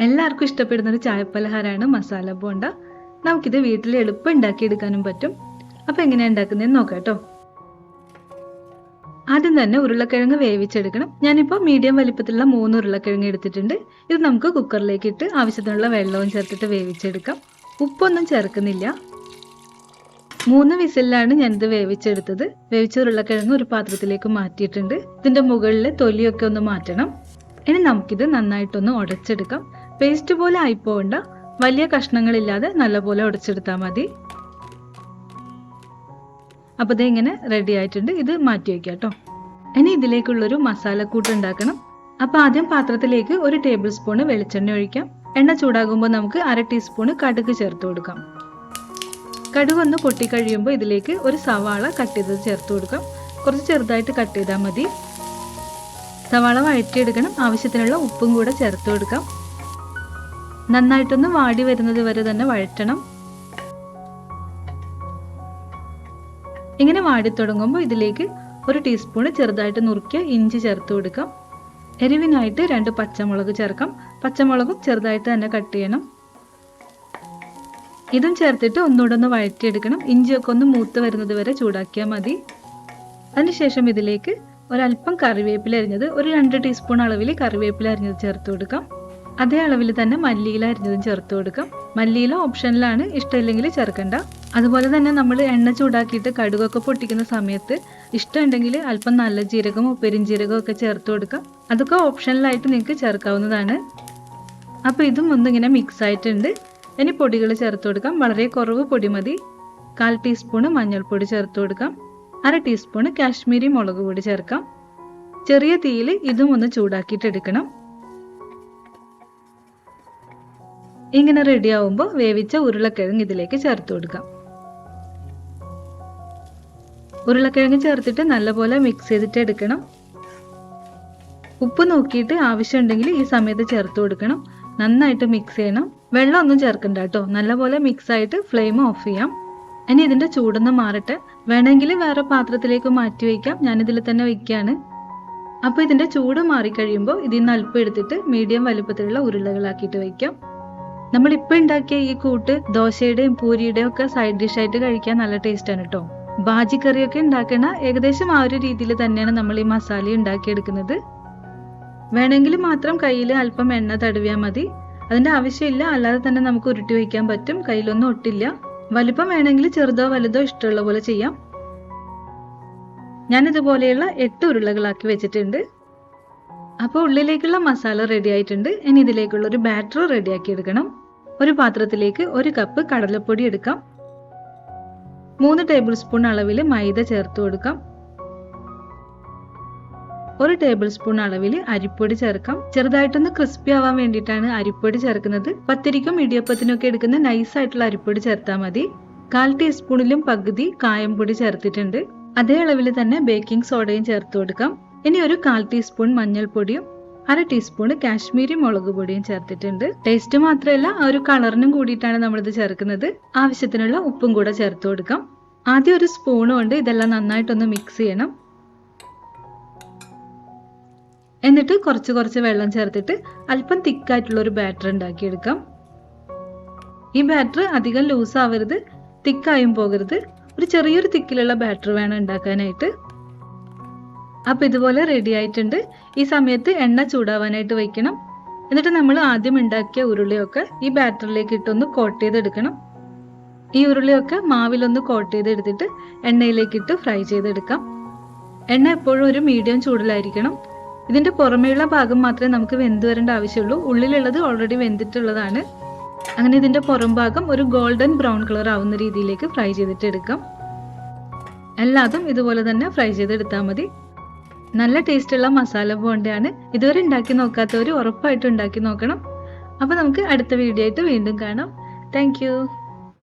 എല്ലാവർക്കും ഇഷ്ടപ്പെടുന്ന ഒരു ചായപ്പലഹാരമാണ് മസാല ബോണ്ട. നമുക്കിത് വീട്ടിൽ എളുപ്പം ഉണ്ടാക്കിയെടുക്കാനും പറ്റും. അപ്പോൾ എങ്ങനെയാണ് ഉണ്ടാക്കുന്നതെന്ന് നോക്കാം കേട്ടോ. ആദ്യം തന്നെ ഉരുളക്കിഴങ്ങ് വേവിച്ചെടുക്കണം. ഞാനിപ്പോൾ മീഡിയം വലിപ്പത്തിലുള്ള മൂന്ന് ഉരുളക്കിഴങ്ങ് എടുത്തിട്ടുണ്ട്. ഇത് നമുക്ക് കുക്കറിലേക്ക് ഇട്ട് ആവശ്യത്തിനുള്ള വെള്ളവും ചേർത്തിട്ട് വേവിച്ചെടുക്കാം. ഉപ്പൊന്നും ചേർക്കുന്നില്ല. മൂന്ന് വിസിലാണ് ഞാനിത് വേവിച്ചെടുത്തത്. വേവിച്ച ഉരുളക്കിഴങ്ങ് ഒരു പാത്രത്തിലേക്ക് മാറ്റിയിട്ടുണ്ട്. ഇതിന്റെ മുകളിൽ തൊലിയൊക്കെ ഒന്ന് മാറ്റണം. ഇനി നമുക്കിത് നന്നായിട്ടൊന്ന് ഉടച്ചെടുക്കാം. പേസ്റ്റ് പോലെ ആയിപ്പോവണ്ട. വലിയ കഷ്ണങ്ങളില്ലാതെ നല്ലപോലെ ഉടച്ചെടുത്താൽ മതി. അപ്പോൾ ഇതിങ്ങനെ റെഡി ആയിട്ടുണ്ട്. ഇത് മാറ്റി വയ്ക്കാം കേട്ടോ. ഇനി ഇതിലേക്കുള്ളൊരു മസാലക്കൂട്ട് ഉണ്ടാക്കണം. അപ്പോൾ ആദ്യം പാത്രത്തിലേക്ക് ഒരു ടേബിൾ സ്പൂണ് വെളിച്ചെണ്ണ ഒഴിക്കാം. എണ്ണ ചൂടാകുമ്പോൾ നമുക്ക് അര ടീസ്പൂണ് കടുക് ചേർത്ത് കൊടുക്കാം. കടുക് ഒന്ന് പൊട്ടിക്കഴിയുമ്പോൾ ഇതിലേക്ക് ഒരു സവാള കട്ട് ചെയ്തത് ചേർത്ത് കൊടുക്കാം. കുറച്ച് ചെറുതായിട്ട് കട്ട് ചെയ്താൽ മതി. സവാള വഴറ്റിയെടുക്കണം. ആവശ്യത്തിനുള്ള ഉപ്പും കൂടെ ചേർത്ത് കൊടുക്കാം. നന്നായിട്ടൊന്ന് വാടി വരുന്നത് വരെ തന്നെ വഴറ്റണം. ഇങ്ങനെ വാടി തുടങ്ങുമ്പോൾ ഇതിലേക്ക് ഒരു ടീസ്പൂണ് ചെറുതായിട്ട് നുറുക്കിയ ഇഞ്ചി ചേർത്ത് കൊടുക്കാം. എരിവിനായിട്ട് രണ്ട് പച്ചമുളക് ചേർക്കാം. പച്ചമുളകും ചെറുതായിട്ട് തന്നെ കട്ട് ചെയ്യണം. ഇതും ചേർത്തിട്ട് ഒന്നുകൂടെ ഒന്ന് വഴറ്റിയെടുക്കണം. ഇഞ്ചിയൊക്കെ ഒന്ന് മൂത്ത് വരുന്നത് വരെ ചൂടാക്കിയാൽ മതി. അതിനുശേഷം ഇതിലേക്ക് ഒരല്പം കറിവേപ്പില അരിഞ്ഞത് ഒരു രണ്ട് ടീസ്പൂൺ അളവിൽ കറിവേപ്പില അരിഞ്ഞത് ചേർത്ത് കൊടുക്കാം. അതേ അളവിൽ തന്നെ മല്ലിയില അരിഞ്ഞതും ചേർത്ത് കൊടുക്കാം. മല്ലിയില ഓപ്ഷനിലാണ് ഇഷ്ടമില്ലെങ്കിൽ ചേർക്കണ്ട. അതുപോലെ തന്നെ നമ്മൾ എണ്ണ ചൂടാക്കിയിട്ട് കടുകൊക്കെ പൊട്ടിക്കുന്ന സമയത്ത് ഇഷ്ടമുണ്ടെങ്കിൽ അല്പം നല്ല ജീരകമോ പെരിഞ്ജീരകമോ ഒക്കെ ചേർത്ത് കൊടുക്കാം. അതൊക്കെ ഓപ്ഷനിലായിട്ട് നിങ്ങൾക്ക് ചേർക്കാവുന്നതാണ്. അപ്പോൾ ഇതും ഒന്നിങ്ങനെ മിക്സ് ആയിട്ടുണ്ട്. ഇനി പൊടികൾ ചേർത്ത് കൊടുക്കാം. വളരെ കുറവ് പൊടി മതി. കാൽ ടീസ്പൂണ് മഞ്ഞൾപ്പൊടി ചേർത്ത് കൊടുക്കാം. അര ടീസ്പൂണ് കാശ്മീരി മുളക് പൊടി ചേർക്കാം. ചെറിയ തീയിൽ ഇതും ഒന്ന് ചൂടാക്കിയിട്ട് എടുക്കണം. ഇങ്ങനെ റെഡിയാവുമ്പോൾ വേവിച്ച ഉരുളക്കിഴങ്ങ് ഇതിലേക്ക് ചേർത്ത് കൊടുക്കാം. ഉരുളക്കിഴങ്ങ് ചേർത്തിട്ട് നല്ലപോലെ മിക്സ് ചെയ്തിട്ട് എടുക്കണം. ഉപ്പ് നോക്കിയിട്ട് ആവശ്യമുണ്ടെങ്കിൽ ഈ സമയത്ത് ചേർത്ത് കൊടുക്കണം. നന്നായിട്ട് മിക്സ് ചെയ്യണം. വെള്ളം ഒന്നും ചേർക്കണ്ട കേട്ടോ. നല്ലപോലെ മിക്സ് ആയിട്ട് ഫ്ലെയിം ഓഫ് ചെയ്യാം. ഇനി ഇതിന്റെ ചൂടൊന്ന് മാറട്ടെ. വേണമെങ്കിൽ വേറെ പാത്രത്തിലേക്ക് മാറ്റി വയ്ക്കാം. ഞാനിതിൽ തന്നെ വയ്ക്കുകയാണ് അപ്പോൾ ഇതിന്റെ ചൂട് മാറിക്കഴിയുമ്പോൾ ഇതിൽ നിന്ന് അല്പം എടുത്തിട്ട് മീഡിയം വലുപ്പത്തിലുള്ള ഉരുളകളാക്കിയിട്ട് വയ്ക്കാം. നമ്മൾ ഇപ്പൊ ഉണ്ടാക്കിയ ഈ കൂട്ട് ദോശയുടെയും പൂരിയുടെയും ഒക്കെ സൈഡ് ഡിഷ് ആയിട്ട് കഴിക്കാൻ നല്ല ടേസ്റ്റ് ആണ് കേട്ടോ ബാജി കറിയൊക്കെ ഉണ്ടാക്കണ ഏകദേശം ആ ഒരു രീതിയിൽ തന്നെയാണ് നമ്മൾ ഈ മസാല ഉണ്ടാക്കിയെടുക്കുന്നത്. വേണമെങ്കിൽ മാത്രം കയ്യിൽ അല്പം എണ്ണ തടവിയാൽ മതി. അതിന്റെ ആവശ്യമില്ല അല്ലാതെ തന്നെ നമുക്ക് ഉരുട്ടി വയ്ക്കാൻ പറ്റും. കയ്യിലൊന്നും ഒട്ടില്ല. വലിപ്പം വേണമെങ്കിൽ ചെറുതോ വലുതോ ഇഷ്ടമുള്ള പോലെ ചെയ്യാം. ഞാൻ ഇതുപോലെയുള്ള എട്ട് ഉരുളകളാക്കി വെച്ചിട്ടുണ്ട്. അപ്പോൾ ഉള്ളിലേക്കുള്ള മസാല റെഡി ആയിട്ടുണ്ട്. ഇനി ഇതിലേക്കുള്ള ഒരു ബാറ്റർ റെഡിയാക്കി എടുക്കണം. ഒരു പാത്രത്തിലേക്ക് ഒരു കപ്പ് കടലപ്പൊടി എടുക്കാം. മൂന്ന് ടേബിൾ സ്പൂൺ അളവിൽ മൈദ ചേർത്ത് കൊടുക്കാം. ഒരു ടേബിൾ സ്പൂൺ അളവിൽ അരിപ്പൊടി ചേർക്കാം. ചെറുതായിട്ടൊന്ന് ക്രിസ്പി ആവാൻ വേണ്ടിയിട്ടാണ് അരിപ്പൊടി ചേർക്കുന്നത്. പത്തിരിക്കും ഇടിയപ്പത്തിനൊക്കെ എടുക്കുന്ന നൈസ് ആയിട്ടുള്ള അരിപ്പൊടി ചേർത്താൽ മതി. കാൽ ടീസ്പൂണിലും പകുതി കായംപൊടി ചേർത്തിട്ടുണ്ട്. അതേ അളവിൽ തന്നെ ബേക്കിംഗ് സോഡയും ചേർത്ത് കൊടുക്കാം. ഇനി ഒരു കാൽ ടീസ്പൂൺ മഞ്ഞൾപ്പൊടിയും അര ടീസ്പൂൺ കാശ്മീരി മുളക് പൊടിയും ചേർത്തിട്ടുണ്ട്. ടേസ്റ്റ് മാത്രമല്ല ആ ഒരു കളറിനും കൂടിയിട്ടാണ് നമ്മളിത് ചേർക്കുന്നത്. ആവശ്യത്തിനുള്ള ഉപ്പും കൂടെ ചേർത്ത് കൊടുക്കാം. ആദ്യം ഒരു സ്പൂൺ കൊണ്ട് ഇതെല്ലാം നന്നായിട്ടൊന്ന് മിക്സ് ചെയ്യണം. എന്നിട്ട് കുറച്ച് കുറച്ച് വെള്ളം ചേർത്തിട്ട് അല്പം തിക്കായിട്ടുള്ള ഒരു ബാറ്റർ ഉണ്ടാക്കിയെടുക്കാം. ഈ ബാറ്റർ അധികം ലൂസ് ആവരുത് തിക്കായും പോകരുത്. ഒരു ചെറിയൊരു തിക്കിലുള്ള ബാറ്റർ വേണം ഉണ്ടാക്കാനായിട്ട്. അപ്പൊ ഇതുപോലെ റെഡി ആയിട്ടുണ്ട്. ഈ സമയത്ത് എണ്ണ ചൂടാവാനായിട്ട് വയ്ക്കണം എന്നിട്ട് നമ്മൾ ആദ്യം ഉണ്ടാക്കിയ ഉരുളിയൊക്കെ ഈ ബാറ്ററിലേക്ക് ഇട്ടൊന്ന് കോട്ട് ചെയ്തെടുക്കണം. ഈ ഉരുളിയൊക്കെ മാവിലൊന്ന് കോട്ട് ചെയ്തെടുത്തിട്ട് എണ്ണയിലേക്ക് ഇട്ട് ഫ്രൈ ചെയ്തെടുക്കാം. എണ്ണ എപ്പോഴും ഒരു മീഡിയം ചൂടിലായിരിക്കണം. ഇതിന്റെ പുറമേയുള്ള ഭാഗം മാത്രമേ നമുക്ക് വെന്ത് വരേണ്ട ആവശ്യമുള്ളൂ. ഉള്ളിലുള്ളത് ഓൾറെഡി വെന്തിട്ടുള്ളതാണ്. അങ്ങനെ ഇതിന്റെ പുറം ഭാഗം ഒരു ഗോൾഡൻ ബ്രൗൺ കളർ ആവുന്ന രീതിയിലേക്ക് ഫ്രൈ ചെയ്തിട്ട് എടുക്കാം. എല്ലാതും ഇതുപോലെ തന്നെ ഫ്രൈ ചെയ്തെടുത്താൽ മതി. നല്ല ടേസ്റ്റ് ഉള്ള മസാല ബോണ്ടയാണ് ഇതുവരെ ഉണ്ടാക്കി നോക്കാത്തവർ ഉറപ്പായിട്ടും ഉണ്ടാക്കി നോക്കണം. അപ്പോൾ നമുക്ക് അടുത്ത വീഡിയോ ആയിട്ട് വീണ്ടും കാണാം. താങ്ക്